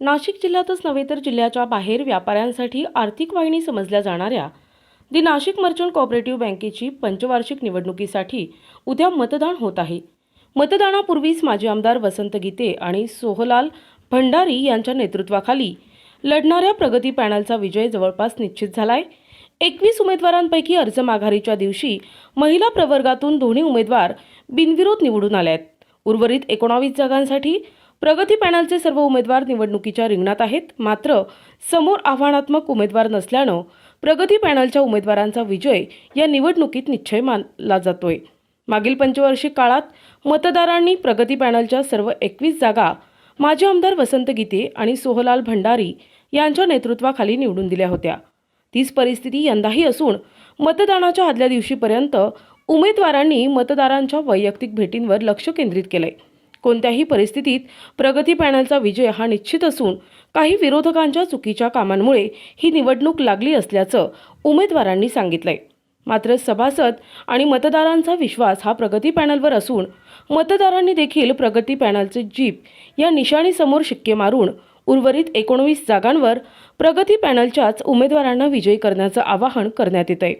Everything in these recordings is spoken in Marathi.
नाशिक जिल्ह्यातच नव्हे तर जिल्ह्याच्या बाहेर व्यापाऱ्यांसाठी आर्थिक वाहिनी समजल्या जाणाऱ्या. दि नाशिक मर्चंट कोऑपरेटिव्ह बँकेची पंचवार्षिक निवडणुकीसाठी उद्या मतदान होत आहे. मतदानापूर्वीच माजी आमदार वसंत गीते आणि सोहलाल भंडारी यांच्या नेतृत्वाखाली लढणाऱ्या प्रगती पॅनलचा विजय जवळपास निश्चित झालाय. एकवीस उमेदवारांपैकी अर्ज माघारीच्या दिवशी महिला प्रवर्गातून दोन्ही उमेदवार बिनविरोध निवडून आले आहेत उर्वरित एकोणावीस जागांसाठी प्रगती पॅनलचे सर्व उमेदवार निवडणुकीच्या रिंगणात आहेत. मात्र समोर आव्हानात्मक उमेदवार नसल्यानं प्रगती पॅनलच्या उमेदवारांचा विजय या निवडणुकीत निश्चय मानला जातोय. मागील पंचवार्षिक काळात मतदारांनी प्रगती पॅनलच्या सर्व एकवीस जागा माजी आमदार वसंत गीते आणि सोहलाल भंडारी यांच्या नेतृत्वाखाली निवडून दिल्या होत्या. तीच परिस्थिती यंदाही असून मतदानाच्या आदल्या दिवशीपर्यंत उमेदवारांनी मतदारांच्या वैयक्तिक भेटींवर लक्ष केंद्रित केलंय. कोणत्याही परिस्थितीत प्रगती पॅनलचा विजय हा निश्चित असून काही विरोधकांच्या चुकीच्या कामांमुळे ही निवडणूक लागली असल्याचं उमेदवारांनी सांगितलंय. मात्र सभासद आणि मतदारांचा विश्वास हा प्रगती पॅनलवर असून मतदारांनी देखील प्रगती पॅनलचे जीप या निशाणीसमोर शिक्के मारून उर्वरित एकोणवीस जागांवर प्रगती पॅनलच्याच उमेदवारांना विजयी करण्याचं आवाहन करण्यात येत आहे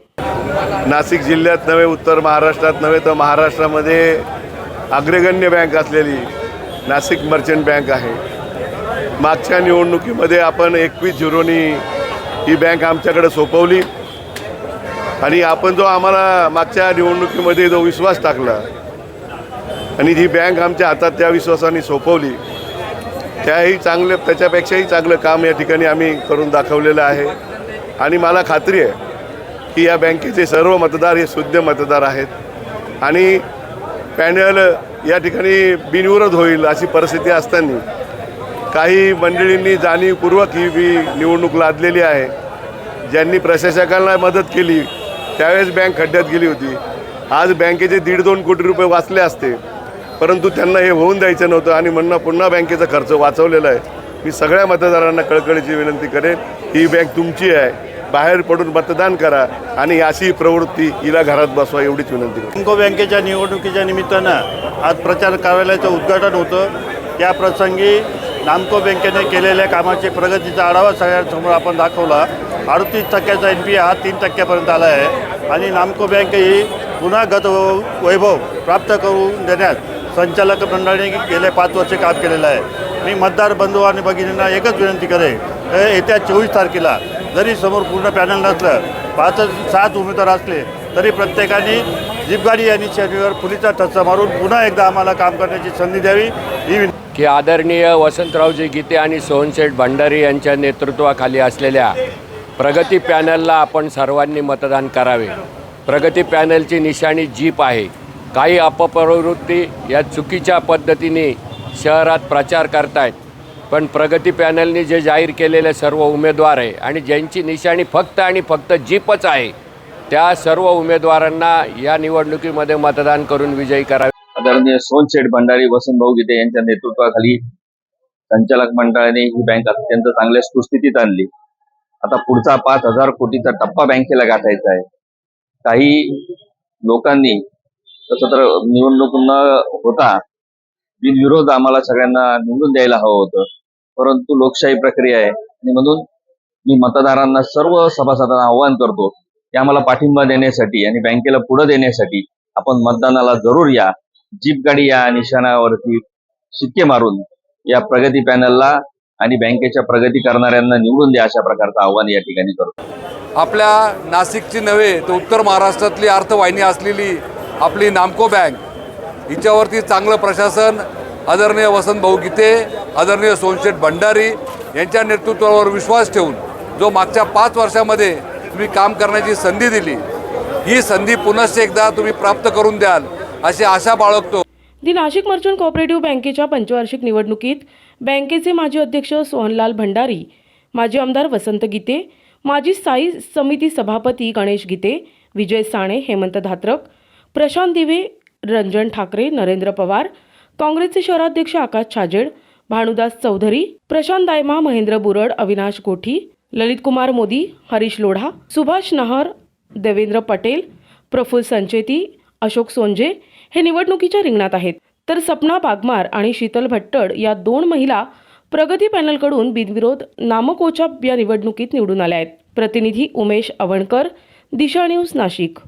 नाशिक जिल्ह्यात नव्हे उत्तर महाराष्ट्रात नव्हे तर महाराष्ट्रामध्ये अग्रगण्य बँक असलेली नाशिक मर्चंट बँक आहे. मागच्या निवडणुकीमध्ये आपण एकवीस झिरोनी ही बँक आमच्याकडे सोपवली. आणि आपण जो आम्हाला मागच्या निवडणुकीमध्ये जो विश्वास टाकला आणि जी बँक आमच्या हातात त्या विश्वासाने सोपवली त्याही चांगलं त्याच्यापेक्षाही चांगलं काम या ठिकाणी आम्ही करून दाखवलेलं आहे. आणि मला खात्री आहे की या बँकेचे सर्व मतदार हे शुद्ध मतदार आहेत. आणि पॅनल या ठिकाणी बिनविरोध होईल अशी परिस्थिती असताना काही मंडळींनी जाणीवपूर्वक ही बी निवडणूक लादलेली आहे. ज्यांनी प्रशासकांना मदत केली त्यावेळेस बँक खड्ड्यात गेली होती. आज बँकेचे दीड दोन कोटी रुपये वाचले असते. परंतु त्यांना हे होऊन द्यायचं नव्हतं आणि म्हणणं पुन्हा बँकेचा खर्च वाचवलेला आहे. मी सगळ्या मतदारांना कळकळीची विनंती करेन ही बँक तुमची आहे. बाहेर पडून मतदान करा आणि अशी प्रवृत्ती हिला घरात बसवा एवढीच विनंती करतो. बँको बँकेच्या निवडणुकीच्या निमित्तानं आज प्रचार कार्यालयाचं उद्घाटन होतं. त्या प्रसंगी नामको बँकेने केलेल्या कामाची प्रगतीचा आढावा सगळ्यांसमोर आपण दाखवला. अडतीस टक्क्याचा एन पी हा तीन टक्क्यापर्यंत आला आहे. आणि नामको बँक ही पुन्हा गत वैभव प्राप्त करून देण्यात संचालक मंडळाने गेले पाच वर्ष काम केलेलं आहे. मी मतदार बंधू आणि भगिनींना एकच विनंती करेन येत्या चोवीस तारखेला जरी समोर पूर्ण पॅनल नसलं पाच सात उमेदवार असले तरी प्रत्येकाने जीपगाडी यांनी निशाणीवर पुलीचा ठसा मारून पुन्हा एकदा आम्हाला काम करण्याची संधी द्यावी. ही विनंती की आदरणीय वसंतरावजी गीते आणि सोहनशेठ भंडारी यांच्या नेतृत्वाखाली असलेल्या प्रगती पॅनलला आपण सर्वांनी मतदान करावे. प्रगती पॅनलची निशाणी जीप आहे. काही अपप्रवृत्ती या चुकीच्या पद्धतीने शहरात प्रचार करतायत. पण प्रगती पॅनलने जे जाहीर केलेले सर्व उमेदवार आहे आणि ज्यांची निशाणी फक्त आणि फक्त जीपच आहे त्या सर्व उमेदवारांना या निवडणुकीमध्ये मतदान करून विजयी करावे. आदरणीय सोनशेठ भंडारी वसंतभाऊ गीते यांच्या नेतृत्वाखाली संचालक मंडळाने ही बँक अत्यंत चांगल्या सुस्थितीत आणली. आता पुढचा पाच हजार कोटीचा टप्पा बँकेला गाठायचा आहे. काही लोकांनी तसं तर निवडणूक न होता बिनविरोध आम्हाला सगळ्यांना निवडून द्यायला हवं होतं. परंतु लोकशाही प्रक्रिया आहे. आणि म्हणून मी मतदारांना सर्व सभासदांना आव्हान करतो की आम्हाला पाठिंबा देण्यासाठी आणि बँकेला पुढे देण्यासाठी आपण मतदानाला जरूर या. जीप गाडी या निशाणावरती शिक्के मारून या प्रगती पॅनलला आणि बँकेच्या प्रगती करणाऱ्यांना निवडून द्या अशा प्रकारचं आव्हान या ठिकाणी करतो. आपल्या नाशिकची नव्हे तर उत्तर महाराष्ट्रातली अर्थवाहिनी असलेली आपली नामको बँक. हिच्यावरती चांगलं प्रशासन आदरणीय वसंत भाऊ गीते आदरणीय सोनशेठ भंडारी यांच्या नेतृत्वावर विश्वास ठेवून जो मागच्या पाच वर्षामध्ये तुम्ही काम करण्याची संधी दिली ही संधी पुनश्च एकदा तुम्ही प्राप्त करून द्याल अशी आशा बाळगतो. दी नाशिक मर्चंट कोऑपरेटिव्ह बँकेच्या पंचवार्षिक निवडणुकीत बँकेचे माजी अध्यक्ष सोहनलाल भंडारी माजी आमदार वसंत गीते माजी स्थायी समिती सभापती गणेश गीते विजय साणे हेमंत धात्रक प्रशांत दिवे रंजन ठाकरे नरेंद्र पवार काँग्रेसचे शहराध्यक्ष आकाश छाजेड भानुदास चौधरी प्रशांत दायमा महेंद्र बुरड अविनाश गोठी ललित कुमार मोदी हरीश लोढा सुभाष नहर देवेंद्र पटेल प्रफुल्ल संचेती अशोक सोंजे हे निवडणुकीच्या रिंगणात आहेत. तर सपना बागमार आणि शीतल भट्टड या दोन महिला प्रगती पॅनलकडून बिनविरोध नामकोच्या या निवडणुकीत निवडून आल्या आहेत. प्रतिनिधी उमेश अवणकर दिशा न्यूज नाशिक.